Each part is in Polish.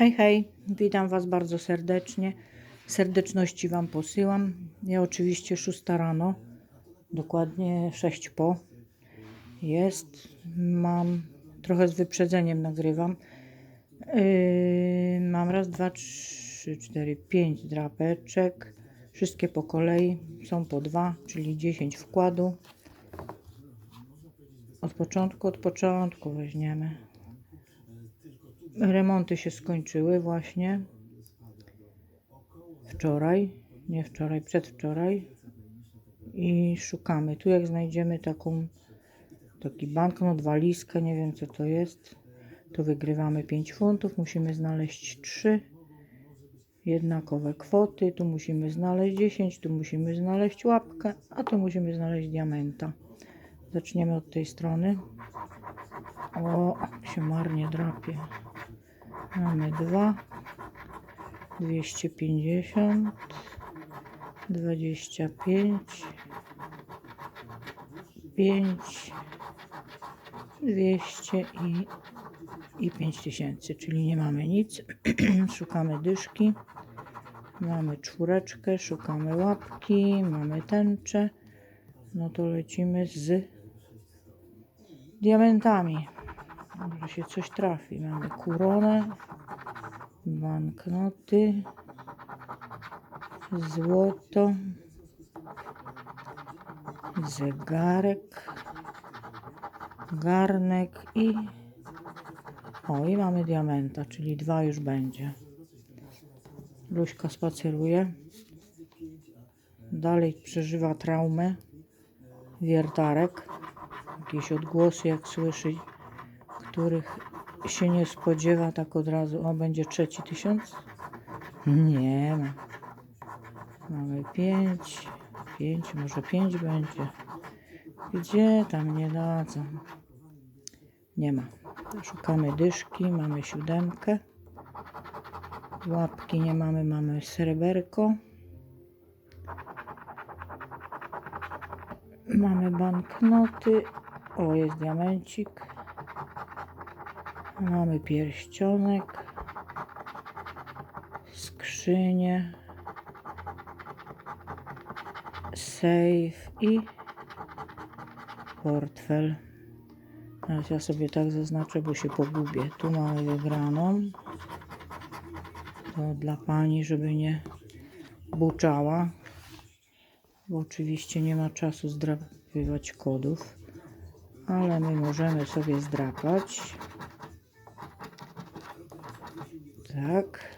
Hej, hej, witam Was bardzo serdecznie. Serdeczności Wam posyłam. Ja oczywiście 6 rano, dokładnie 6 po jest. Mam trochę z wyprzedzeniem nagrywam. Yy, mam raz, dwa, trzy, cztery, pięć drapeczek. Wszystkie po kolei są po dwa, czyli 10 wkładu. Od początku, od początku weźmiemy. Remonty się skończyły właśnie wczoraj, nie wczoraj, przedwczoraj i szukamy. Tu jak znajdziemy taką taki banknot, walizkę, nie wiem co to jest, to wygrywamy 5 funtów. Musimy znaleźć 3 jednakowe kwoty. Tu musimy znaleźć 10, tu musimy znaleźć łapkę, a tu musimy znaleźć diamenta. Zaczniemy od tej strony. O, się marnie drapie. Mamy dwa, 250, 25, 5, 200 i, i 5000, czyli nie mamy nic. szukamy dyszki, mamy czwóreczkę, szukamy łapki, mamy tęczę. No to lecimy z diamentami. Może się coś trafi. Mamy koronę, banknoty, złoto, zegarek, garnek i o i mamy diamenta, czyli dwa już będzie. Luśka spaceruje. Dalej przeżywa traumę. Wiertarek. Jakieś odgłosy, jak słyszy, których się nie spodziewa tak od razu. O, będzie trzeci tysiąc? Nie ma. Mamy pięć, pięć, może pięć będzie. Gdzie tam nie dadzą? Nie ma. Szukamy dyszki, mamy siódemkę. Łapki nie mamy, mamy sreberko. Mamy banknoty. O, jest diamencik. Mamy pierścionek. Skrzynię. Safe i portfel. Teraz ja sobie tak zaznaczę, bo się pogubię. Tu mamy wygraną. To dla pani, żeby nie buczała. Bo oczywiście nie ma czasu zdrapywać kodów. Ale my możemy sobie zdrapać. Tak.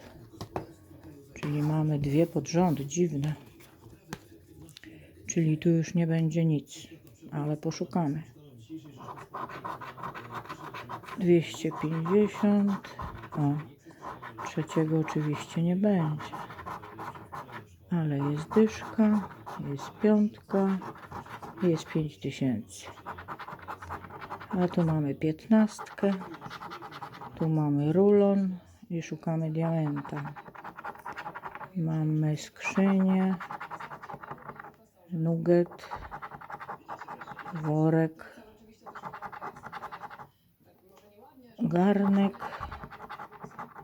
Czyli mamy dwie pod rząd. Dziwne. Czyli tu już nie będzie nic. Ale poszukamy. 250. O, trzeciego oczywiście nie będzie. Ale jest dyszka, jest piątka, jest 5000. A tu mamy piętnastkę, tu mamy rulon i szukamy diamenta. Mamy skrzynię, nugget, worek, garnek,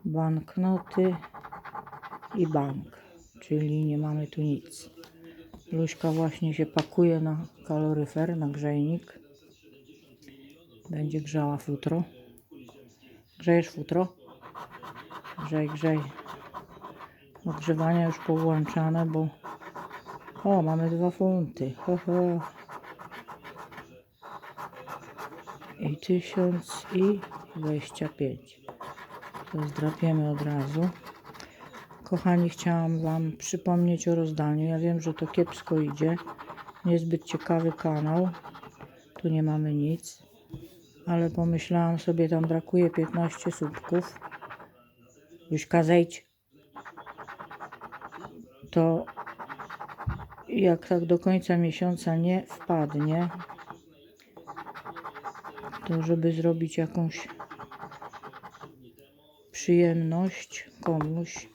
banknoty i bank, czyli nie mamy tu nic. Luśka właśnie się pakuje na kaloryfer, na grzejnik. Będzie grzała futro. Grzejesz futro? Grzej, grzej. Ogrzewania już powłączane, bo... O, mamy dwa funty. Ho, ho. I tysiąc i 25. To zdrapiemy od razu. Kochani, chciałam Wam przypomnieć o rozdaniu. Ja wiem, że to kiepsko idzie. Niezbyt ciekawy kanał. Tu nie mamy nic. Ale pomyślałam sobie, tam brakuje 15 słupków. Juśka, zejdź. To jak tak do końca miesiąca nie wpadnie, to żeby zrobić jakąś przyjemność komuś,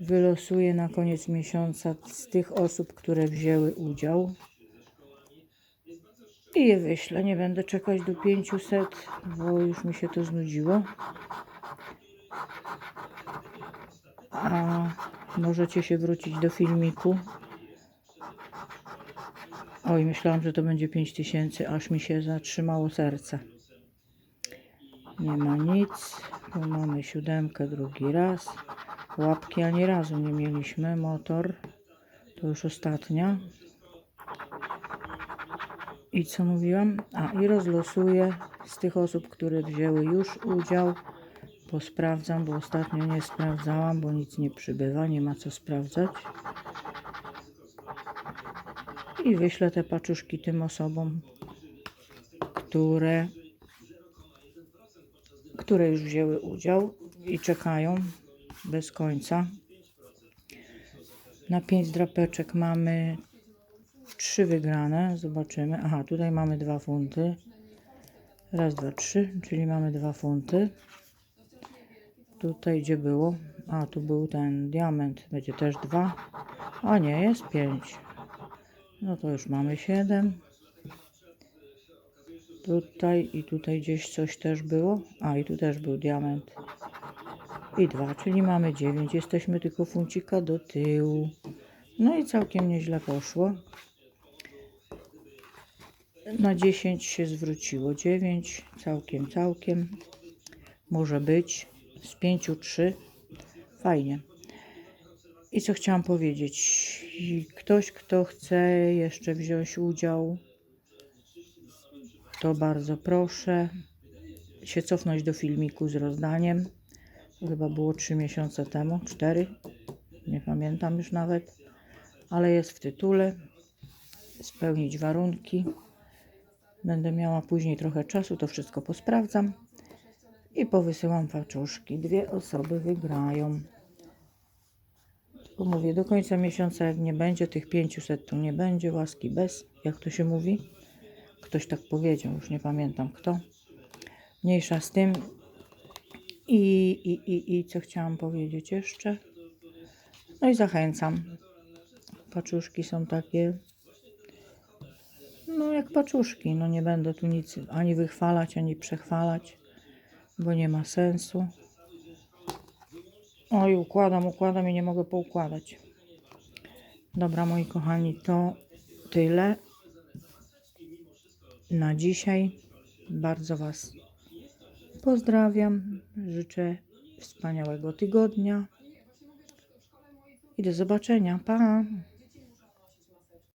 wylosuję na koniec miesiąca z tych osób, które wzięły udział i je wyślę. Nie będę czekać do 500, bo już mi się to znudziło. A możecie się wrócić do filmiku. Oj, myślałam, że to będzie 5000, aż mi się zatrzymało serce. Nie ma nic. Tu mamy siódemkę drugi raz. Łapki ani razu nie mieliśmy. Motor. To już ostatnia. I co mówiłam? A i rozlosuję z tych osób, które wzięły już udział. Posprawdzam, bo ostatnio nie sprawdzałam, bo nic nie przybywa, nie ma co sprawdzać. I wyślę te paczuszki tym osobom, które, które już wzięły udział i czekają bez końca. Na 5 drapeczek mamy trzy wygrane. Zobaczymy. Aha, tutaj mamy dwa funty. Raz, dwa, trzy, czyli mamy dwa funty. Tutaj gdzie było? A, tu był ten diament. Będzie też dwa. A nie, jest pięć. No to już mamy siedem. Tutaj i tutaj gdzieś coś też było. A, i tu też był diament. I dwa, czyli mamy dziewięć. Jesteśmy tylko funcika do tyłu. No i całkiem nieźle poszło. Na 10 się zwróciło 9, całkiem, całkiem. Może być z 5 3. Fajnie. I co chciałam powiedzieć? Ktoś, kto chce jeszcze wziąć udział, to bardzo proszę się cofnąć do filmiku z rozdaniem. Chyba było 3 miesiące temu, 4. Nie pamiętam już nawet, ale jest w tytule. Spełnić warunki. Będę miała później trochę czasu, to wszystko posprawdzam i powysyłam paczuszki. Dwie osoby wygrają. Tylko mówię, do końca miesiąca jak nie będzie, tych 500 tu nie będzie, łaski bez, jak to się mówi. Ktoś tak powiedział, już nie pamiętam kto. Mniejsza z tym. I, i, i, i co chciałam powiedzieć jeszcze? No i zachęcam. Paczuszki są takie no jak paczuszki, no nie będę tu nic ani wychwalać, ani przechwalać, bo nie ma sensu. Oj, układam, układam i nie mogę poukładać. Dobra, moi kochani, to tyle na dzisiaj. Bardzo Was pozdrawiam. Życzę wspaniałego tygodnia i do zobaczenia. Pa!